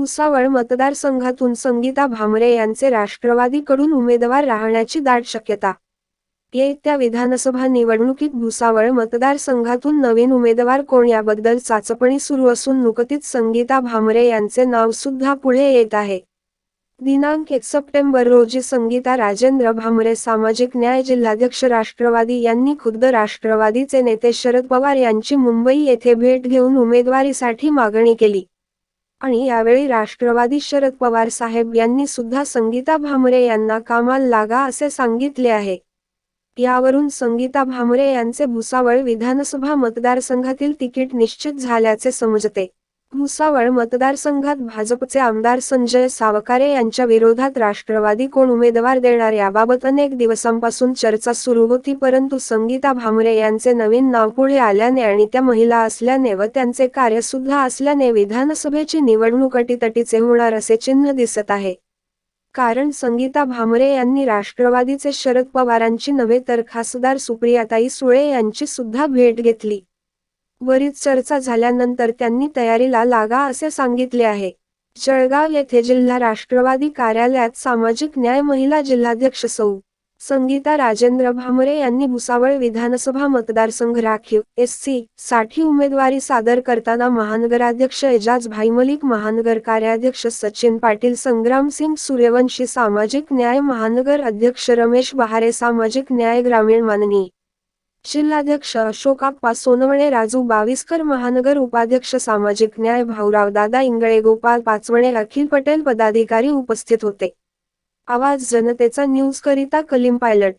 भुसावळ मतदारसंघातून संगीता भामरे यांचे राष्ट्रवादीकडून उमेदवार राहण्याची दाट शक्यता. येत्या विधानसभा निवडणुकीत भुसावळ मतदारसंघातून नवीन उमेदवार कोण याबद्दल चाचपणी सुरू असून नुकतीच संगीता भामरे यांचे नाव सुद्धा पुढे येत आहे. दिनांक एक सप्टेंबर रोजी संगीता राजेंद्र भामरे सामाजिक न्याय जिल्हाध्यक्ष राष्ट्रवादी यांनी खुद्द राष्ट्रवादीचे नेते शरद पवार यांची मुंबई येथे भेट घेऊन उमेदवारीसाठी मागणी केली. आणि यावेळी राष्ट्रवादी शरद पवार साहेब यांनी सुद्धा संगीता भामरे यांना कामाला लागा असे सांगितले आहे. यावरून संगीता भामरे यांचे भुसावळ विधानसभा मतदारसंघातील तिकीट निश्चित झाल्याचे समजते. भुसावळ मतदारसंघात भाजपचे आमदार संजय सावकारे यांच्या विरोधात राष्ट्रवादी कोण उमेदवार देणार याबाबत अनेक दिवसांपासून चर्चा सुरू होती परंतु संगीता भामरे यांचे नवीन नाव पुढे आल्याने आणि त्या महिला असल्याने व त्यांचे कार्यसुद्धा असल्याने विधानसभेची निवडणूक अटीतटीचे होणार असे चिन्ह दिसत आहे. कारण संगीता भामरे यांनी राष्ट्रवादीचे शरद पवारांची नव्हे तर खासदार सुप्रियाताई सुळे यांची सुद्धा भेट घेतली. वरील चर्चा झाल्यानंतर त्यांनी तयारीला लागा असे सांगितले आहे. जळगाव येथे जिल्हा राष्ट्रवादी कार्यालयात सामाजिक न्याय महिला जिल्हाध्यक्ष सौ. संगीता राजेंद्र भामरे यांनी भुसावळ विधानसभा मतदारसंघ राखीव एस सी साठी उमेदवारी सादर करताना महानगराध्यक्ष एजाज भाई मलिक महानगर कार्याध्यक्ष सचिन पाटील संग्रामसिंग सूर्यवंशी सामाजिक न्याय महानगर अध्यक्ष रमेश बहारे सामाजिक न्याय ग्रामीण माननी जिल्हाध्यक्ष अशोकाप्पा सोनवणे राजू बाविस्कर महानगर उपाध्यक्ष सामाजिक न्याय भाऊराव दादा इंगळे गोपाल पाचवणे अखिल पटेल पदाधिकारी उपस्थित होते. आवाज जनतेचा न्यूज करिता कलिम पायलट